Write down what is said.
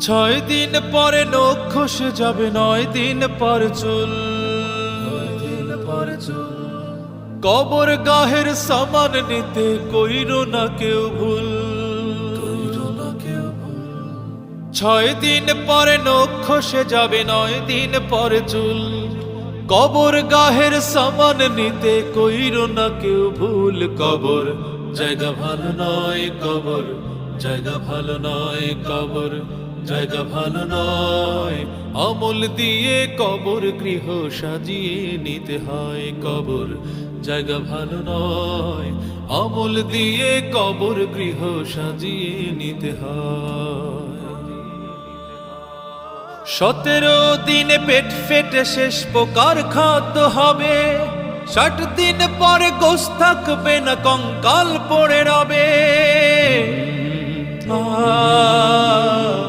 ছয় দিন পরে নখ যাবে, নয় দিন পর চুল। কবর গাহের সামান নিতে কইর না কেউ ভুল। ছয় দিন পরে নখ যাবে, নয় দিন পরে চুল। কবর গাহের সামান নিতে কইর না কেউ ভুল। কবর জায়গা ভালো নয়, কবর জায়গা ভালো নয়, কবর জায়গা ভালো নয়। আমল দিয়ে কবর গৃহ সাজিয়ে নিতে হয় কবর। জায়গা ভালো নয়। আমল দিয়ে কবর গৃহ সাজিয়ে নিতে হয়। সতেরো দিনে পেট ফেটে শেষ পোকার খাদ্য হবে। ষাট দিন পরে গোস থাকবে না কঙ্কাল পড়ে রবে।